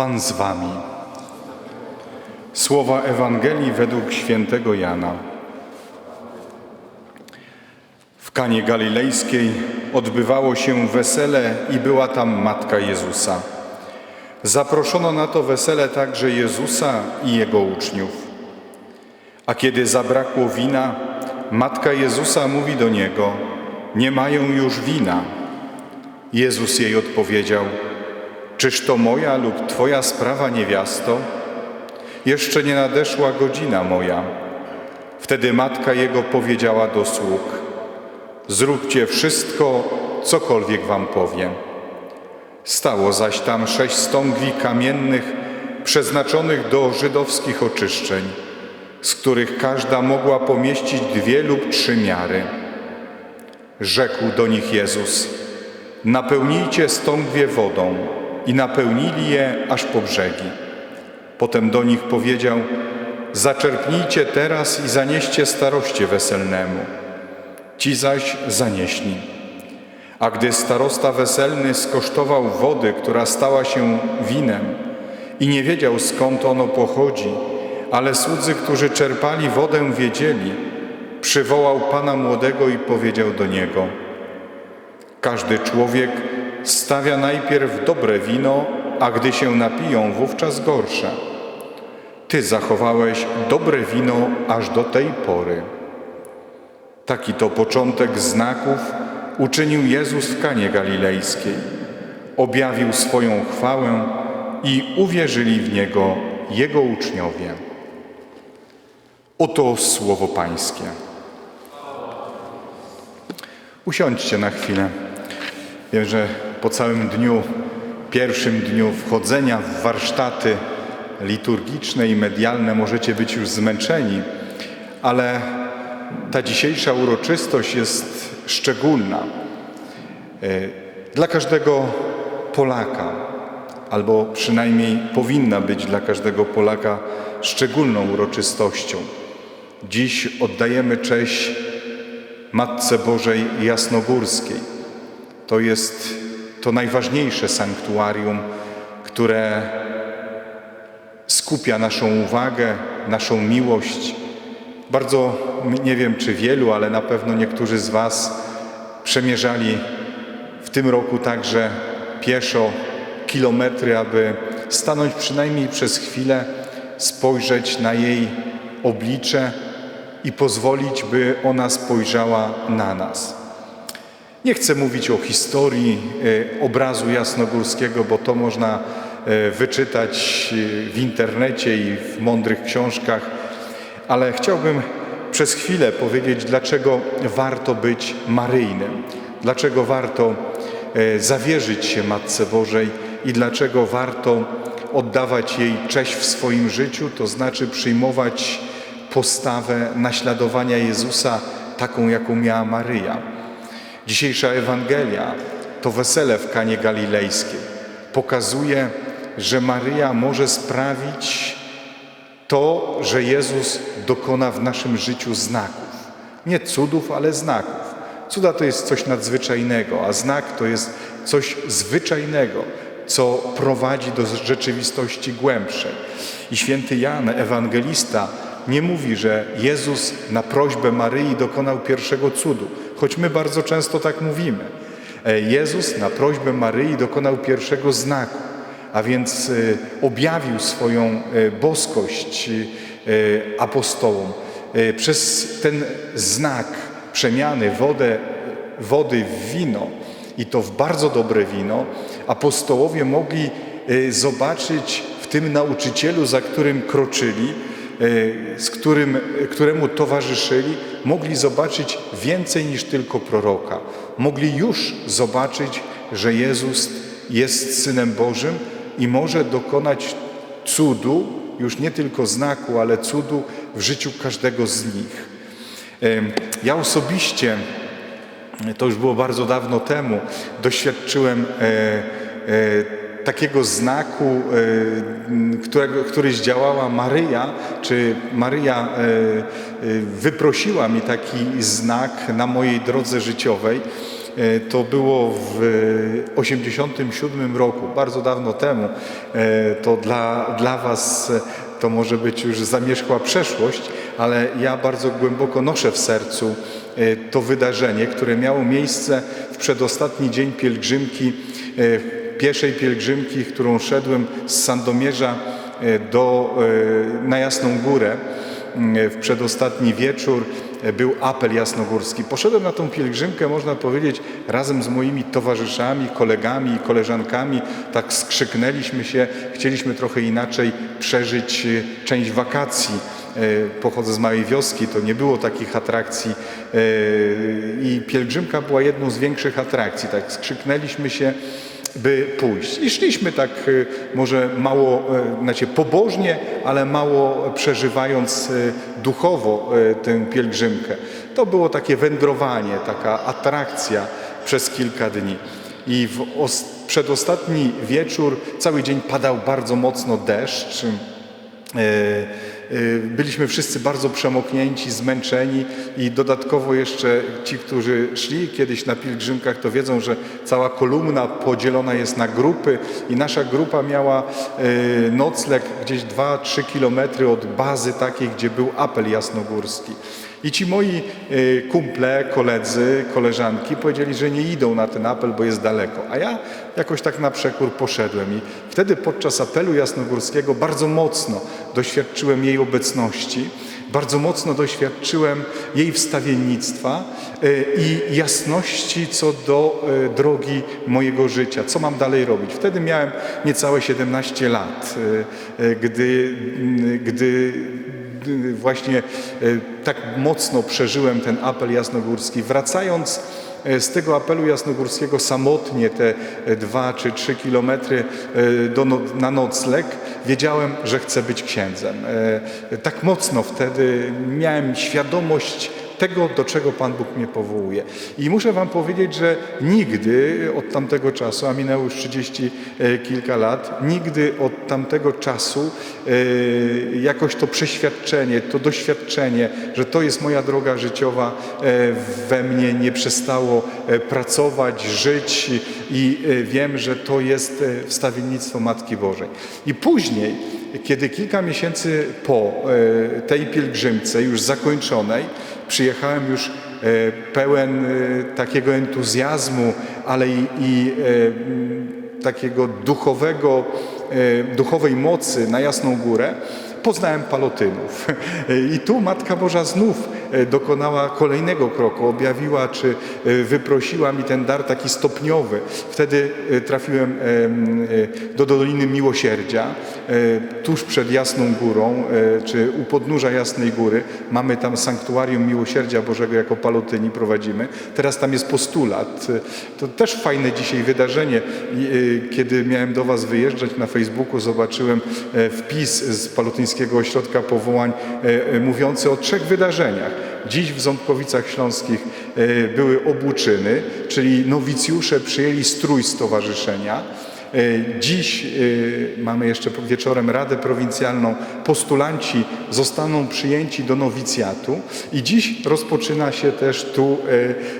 Pan z wami. Słowa Ewangelii według świętego Jana. W Kanie Galilejskiej odbywało się wesele i była tam matka Jezusa. Zaproszono na to wesele także Jezusa i jego uczniów. A kiedy zabrakło wina, matka Jezusa mówi do niego: Nie mają już wina. Jezus jej odpowiedział: Czyż to moja lub twoja sprawa, niewiasto? Jeszcze nie nadeszła godzina moja. Wtedy matka jego powiedziała do sług: Zróbcie wszystko, cokolwiek wam powiem. Stało zaś tam sześć stągwi kamiennych przeznaczonych do żydowskich oczyszczeń, z których każda mogła pomieścić dwie lub trzy miary. Rzekł do nich Jezus: Napełnijcie stągwie wodą, i napełnili je aż po brzegi. Potem do nich powiedział: Zaczerpnijcie teraz i zanieście staroście weselnemu. Ci zaś zanieśli. A gdy starosta weselny skosztował wody, która stała się winem i nie wiedział skąd ono pochodzi, ale słudzy, którzy czerpali wodę, wiedzieli, przywołał pana młodego i powiedział do niego: Każdy człowiek stawia najpierw dobre wino, a gdy się napiją, wówczas gorsze. Ty zachowałeś dobre wino aż do tej pory. Taki to początek znaków uczynił Jezus w Kanie Galilejskiej. Objawił swoją chwałę i uwierzyli w Niego Jego uczniowie. Oto słowo Pańskie. Usiądźcie na chwilę. Wiem, że po całym dniu, pierwszym dniu wchodzenia w warsztaty liturgiczne i medialne możecie być już zmęczeni, ale ta dzisiejsza uroczystość jest szczególna e, dla każdego Polaka, albo przynajmniej powinna być dla każdego Polaka szczególną uroczystością. Dziś oddajemy cześć Matce Bożej Jasnogórskiej. To jest to najważniejsze sanktuarium, które skupia naszą uwagę, naszą miłość. Bardzo nie wiem, czy wielu, ale na pewno niektórzy z Was przemierzali w tym roku także pieszo kilometry, aby stanąć przynajmniej przez chwilę, spojrzeć na jej oblicze i pozwolić, by ona spojrzała na nas. Nie chcę mówić o historii e, obrazu jasnogórskiego, bo to można e, wyczytać e, w internecie i w mądrych książkach, ale chciałbym przez chwilę powiedzieć, dlaczego warto być maryjnym, dlaczego warto zawierzyć się Matce Bożej i dlaczego warto oddawać jej cześć w swoim życiu, to znaczy przyjmować postawę naśladowania Jezusa taką, jaką miała Maryja. Dzisiejsza Ewangelia to wesele w Kanie Galilejskiej. Pokazuje, że Maryja może sprawić to, że Jezus dokona w naszym życiu znaków. Nie cudów, ale znaków. Cuda to jest coś nadzwyczajnego, a znak to jest coś zwyczajnego, co prowadzi do rzeczywistości głębszej. I święty Jan, ewangelista, nie mówi, że Jezus na prośbę Maryi dokonał pierwszego cudu, choć my bardzo często tak mówimy. E, Jezus na prośbę Maryi dokonał pierwszego znaku, a więc e, objawił swoją e, boskość apostołom. Przez ten znak przemiany wodę, wody w wino i to w bardzo dobre wino, apostołowie mogli zobaczyć w tym nauczycielu, za którym kroczyli, z którym, któremu towarzyszyli, mogli zobaczyć więcej niż tylko proroka. Mogli już zobaczyć, że Jezus jest Synem Bożym i może dokonać cudu, już nie tylko znaku, ale cudu w życiu każdego z nich. Ja osobiście, to już było bardzo dawno temu, doświadczyłem e, e, takiego znaku, e, którego, który zdziałała Maryja, czy Maryja e, e, wyprosiła mi taki znak na mojej drodze życiowej. To było w 87 roku, bardzo dawno temu. To dla, dla Was to może być już zamierzchła przeszłość, ale ja bardzo głęboko noszę w sercu to wydarzenie, które miało miejsce w przedostatni dzień pielgrzymki, pieszej pielgrzymki, którą szedłem z Sandomierza e, do, e, na Jasną Górę w przedostatni wieczór e, był apel jasnogórski. Poszedłem na tą pielgrzymkę, można powiedzieć, razem z moimi towarzyszami, kolegami i koleżankami. Tak skrzyknęliśmy się, chcieliśmy trochę inaczej przeżyć e, część wakacji. E, Pochodzę z małej wioski, to nie było takich atrakcji e, i pielgrzymka była jedną z większych atrakcji. Tak skrzyknęliśmy się, by pójść. I szliśmy tak y, może mało, znaczy pobożnie, ale mało przeżywając y, duchowo tę pielgrzymkę. To było takie wędrowanie, taka atrakcja przez kilka dni. I w os- przedostatni wieczór, cały dzień padał bardzo mocno deszcz. E, Byliśmy wszyscy bardzo przemoknięci, zmęczeni i dodatkowo jeszcze ci, którzy szli kiedyś na pielgrzymkach, to wiedzą, że cała kolumna podzielona jest na grupy i nasza grupa miała e, nocleg gdzieś 2-3 kilometry od bazy takiej, gdzie był apel jasnogórski. I ci moi e, kumple, koledzy, koleżanki powiedzieli, że nie idą na ten apel, bo jest daleko. A ja jakoś tak na przekór poszedłem i wtedy podczas apelu jasnogórskiego bardzo mocno doświadczyłem jej obecności, bardzo mocno doświadczyłem jej wstawiennictwa e, i jasności co do e, drogi mojego życia, co mam dalej robić. Wtedy miałem niecałe 17 lat, e, gdy, gdy właśnie tak mocno przeżyłem ten apel jasnogórski. Wracając z tego apelu jasnogórskiego samotnie te e, dwa czy trzy kilometry e, do, no- na nocleg, wiedziałem, że chcę być księdzem. E, Tak mocno wtedy miałem świadomość tego, do czego Pan Bóg mnie powołuje. I muszę Wam powiedzieć, że nigdy od tamtego czasu, a minęło już 30 e, kilka lat, nigdy od tamtego czasu e, jakoś to przeświadczenie, to doświadczenie, że to jest moja droga życiowa, e, we mnie nie przestało pracować, żyć i wiem, że to jest wstawiennictwo Matki Bożej. I później, kiedy kilka miesięcy po tej pielgrzymce już zakończonej, przyjechałem już e, pełen e, takiego entuzjazmu, ale i, i e, takiego duchowego, duchowej mocy na Jasną Górę, poznałem palotynów. I tu Matka Boża znów e, dokonała kolejnego kroku, objawiła czy e, wyprosiła mi ten dar taki stopniowy. Wtedy e, trafiłem em, do Doliny Miłosierdzia, tuż przed Jasną Górą, czy u podnóża Jasnej Góry. Mamy tam sanktuarium Miłosierdzia Bożego jako palotyni prowadzimy. Teraz tam jest postulat. To też fajne dzisiaj wydarzenie. Kiedy miałem do Was wyjeżdżać na Facebooku, zobaczyłem wpis z Palotyńskiego Ośrodka Powołań e, e, mówiący o trzech wydarzeniach. Dziś w Ząbkowicach Śląskich e, były obłuczyny, czyli nowicjusze przyjęli strój stowarzyszenia. Dziś mamy jeszcze wieczorem Radę Prowincjalną. Postulanci zostaną przyjęci do nowicjatu i dziś rozpoczyna się też tu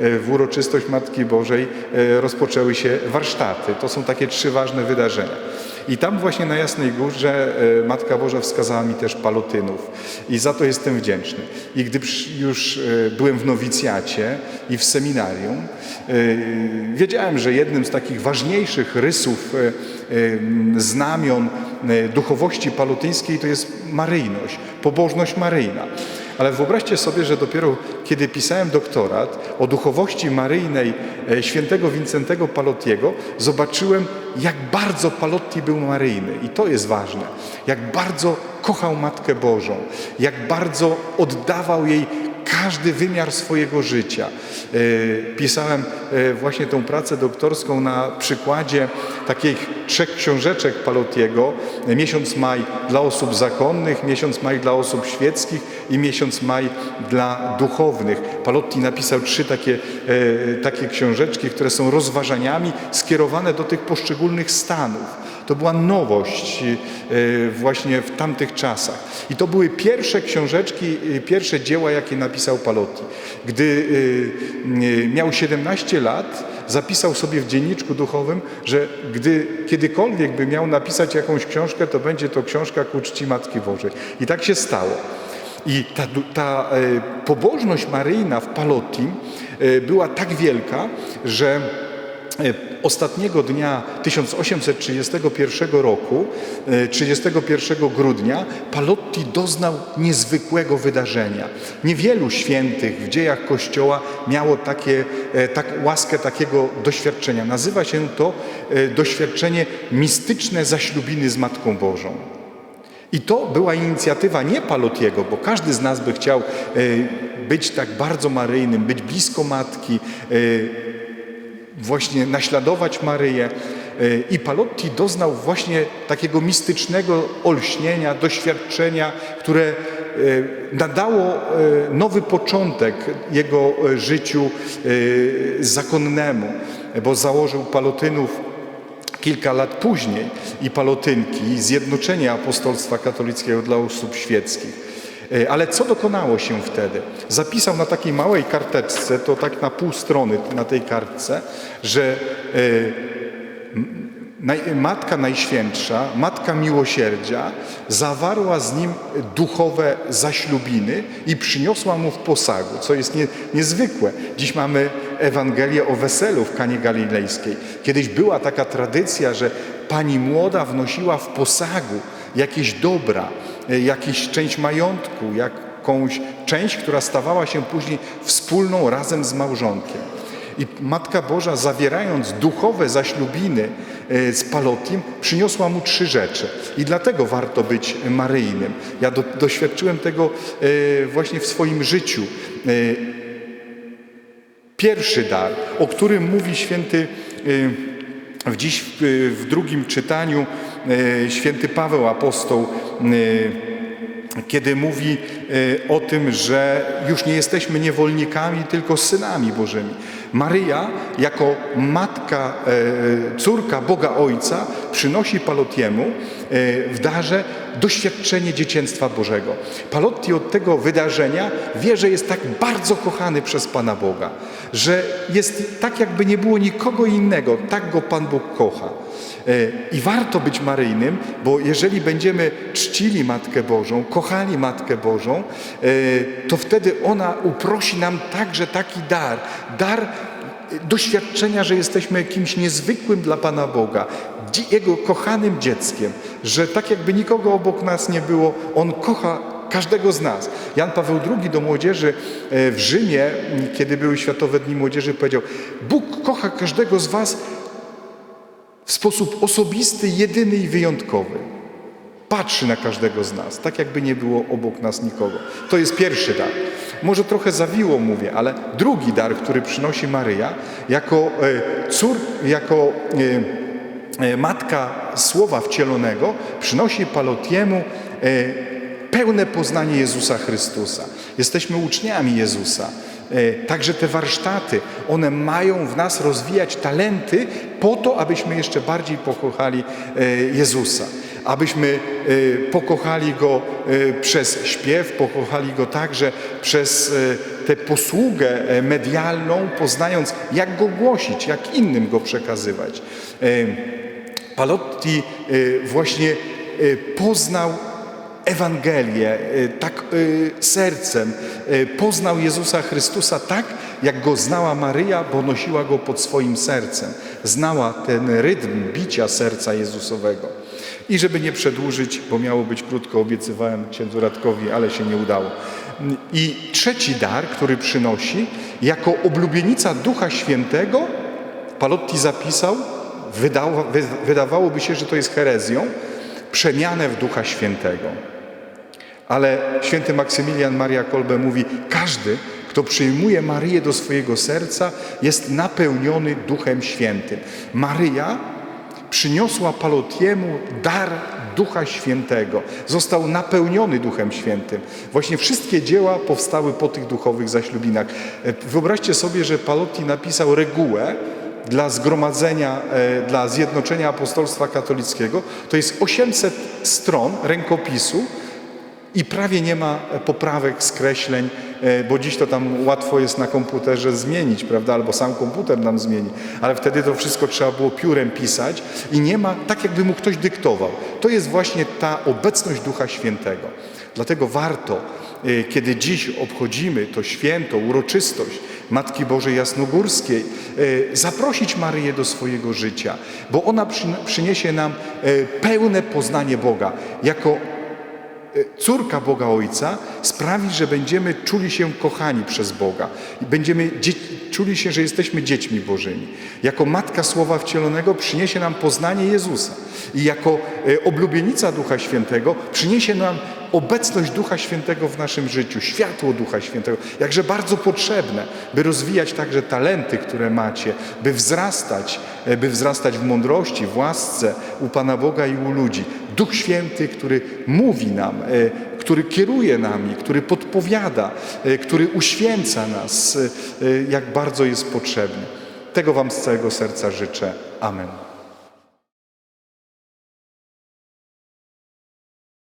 w uroczystość Matki Bożej rozpoczęły się warsztaty. To są takie trzy ważne wydarzenia. I tam właśnie na Jasnej Górze e, Matka Boża wskazała mi też palotynów i za to jestem wdzięczny. I gdy już e, byłem w nowicjacie i w seminarium, e, wiedziałem, że jednym z takich ważniejszych rysów, znamion duchowości palotyńskiej to jest maryjność, pobożność maryjna. Ale wyobraźcie sobie, że dopiero kiedy pisałem doktorat o duchowości maryjnej e, świętego Wincentego Palottiego, zobaczyłem, jak bardzo Palotti był maryjny. I to jest ważne. Jak bardzo kochał Matkę Bożą, jak bardzo oddawał jej każdy wymiar swojego życia. E, Pisałem e, właśnie tą pracę doktorską na przykładzie takich trzech książeczek Palottiego. Miesiąc maj dla osób zakonnych, miesiąc maj dla osób świeckich i miesiąc maj dla duchownych. Palotti napisał trzy takie, e, takie książeczki, które są rozważaniami skierowane do tych poszczególnych stanów. To była nowość e, właśnie w tamtych czasach. I to były pierwsze książeczki, e, pierwsze dzieła, jakie napisał Palotti. Gdy e, miał 17 lat, zapisał sobie w dzienniczku duchowym, że gdy kiedykolwiek by miał napisać jakąś książkę, to będzie to książka ku czci Matki Bożej. I tak się stało. I ta, ta pobożność maryjna w Palottim była tak wielka, że ostatniego dnia 1831 roku, 31 e, grudnia, Palotti doznał niezwykłego wydarzenia. Niewielu świętych w dziejach Kościoła miało takie, e, tak, łaskę takiego doświadczenia. Nazywa się to doświadczenie mistyczne zaślubiny z Matką Bożą. I to była inicjatywa nie Palotiego, bo każdy z nas by chciał być tak bardzo maryjnym, być blisko Matki, właśnie naśladować Maryję. E, I Palotti doznał właśnie takiego mistycznego olśnienia, doświadczenia, które e, nadało e, nowy początek jego życiu zakonnemu, bo założył Palotynów kilka lat później i Palotynki, zjednoczenie apostolstwa katolickiego dla osób świeckich. E, ale co dokonało się wtedy? Zapisał na takiej małej karteczce, to tak na pół strony na tej kartce, że e, Matka Najświętsza, Matka Miłosierdzia, zawarła z nim duchowe zaślubiny i przyniosła mu w posagu, co jest nie, niezwykłe. Dziś mamy Ewangelię o weselu w Kanie Galilejskiej. Kiedyś była taka tradycja, że pani młoda wnosiła w posagu jakieś dobra, e, jakąś część majątku, jakąś część, która stawała się później wspólną razem z małżonkiem. I Matka Boża, zawierając duchowe zaślubiny e, z Palotim, przyniosła mu trzy rzeczy. I dlatego warto być maryjnym. Ja do, doświadczyłem tego e, właśnie w swoim życiu. Pierwszy dar, o którym mówi święty dziś w, drugim czytaniu e, święty Paweł apostoł e, kiedy mówi e, o tym, że już nie jesteśmy niewolnikami, tylko synami Bożymi. Maryja, jako matka, córka Boga Ojca, przynosi Palotiemu w darze doświadczenie dzieciństwa Bożego. Palotti od tego wydarzenia wie, że jest tak bardzo kochany przez Pana Boga, że jest tak, jakby nie było nikogo innego, tak go Pan Bóg kocha. E, I warto być maryjnym, bo jeżeli będziemy czcili Matkę Bożą, kochali Matkę Bożą, e, to wtedy ona uprosi nam także taki dar. Dar doświadczenia, że jesteśmy kimś niezwykłym dla Pana Boga, Jego kochanym dzieckiem, że tak jakby nikogo obok nas nie było, On kocha każdego z nas. Jan Paweł II do młodzieży e, w Rzymie, kiedy były Światowe Dni Młodzieży, powiedział: Bóg kocha każdego z Was w sposób osobisty, jedyny i wyjątkowy. Patrzy na każdego z nas, tak jakby nie było obok nas nikogo. To jest pierwszy dar. Może trochę zawiło mówię, ale drugi dar, który przynosi Maryja, jako e, cór, jako e, e, matka Słowa Wcielonego, przynosi Palotiemu pełne poznanie Jezusa Chrystusa. Jesteśmy uczniami Jezusa. Także te warsztaty, one mają w nas rozwijać talenty po to, abyśmy jeszcze bardziej pokochali Jezusa abyśmy y, pokochali Go y, przez śpiew, pokochali Go także przez y, tę posługę e, medialną, poznając, jak Go głosić, jak innym Go przekazywać. Palotti właśnie poznał Ewangelię tak sercem, poznał Jezusa Chrystusa tak, jak go znała Maryja, bo nosiła go pod swoim sercem. Znała ten rytm bicia serca Jezusowego. I żeby nie przedłużyć, bo miało być krótko, obiecywałem księdzu Radkowi, ale się nie udało. I trzeci dar, który przynosi, jako oblubienica Ducha Świętego, Palotti zapisał, wydawałoby się, że to jest herezją, przemianę w Ducha Świętego. Ale święty Maksymilian Maria Kolbe mówi, każdy, kto przyjmuje Maryję do swojego serca, jest napełniony Duchem Świętym. Maryja przyniosła Palotiemu dar Ducha Świętego. Został napełniony Duchem Świętym. Właśnie wszystkie dzieła powstały po tych duchowych zaślubinach. E, Wyobraźcie sobie, że Palotti napisał regułę dla zgromadzenia, e, dla zjednoczenia apostolstwa katolickiego. To jest 800 stron rękopisu, i prawie nie ma poprawek, skreśleń, e, bo dziś to tam łatwo jest na komputerze zmienić, prawda? Albo sam komputer nam zmieni. Ale wtedy to wszystko trzeba było piórem pisać i nie ma, tak jakby mu ktoś dyktował. To jest właśnie ta obecność Ducha Świętego. Dlatego warto, e, kiedy dziś obchodzimy to święto, uroczystość Matki Bożej Jasnogórskiej, e, zaprosić Maryję do swojego życia, bo ona przyn- przyniesie nam pełne poznanie Boga jako córka Boga Ojca sprawi, że będziemy czuli się kochani przez Boga będziemy dzie- czuli się, że jesteśmy dziećmi Bożymi. Jako matka Słowa Wcielonego przyniesie nam poznanie Jezusa i jako e, oblubienica Ducha Świętego przyniesie nam obecność Ducha Świętego w naszym życiu, światło Ducha Świętego, jakże bardzo potrzebne, by rozwijać także talenty, które macie, by wzrastać, e, by wzrastać w mądrości, w łasce u Pana Boga i u ludzi. Duch Święty, który mówi nam, e, który kieruje nami, który podpowiada, który uświęca nas, jak bardzo jest potrzebny. Tego Wam z całego serca życzę. Amen.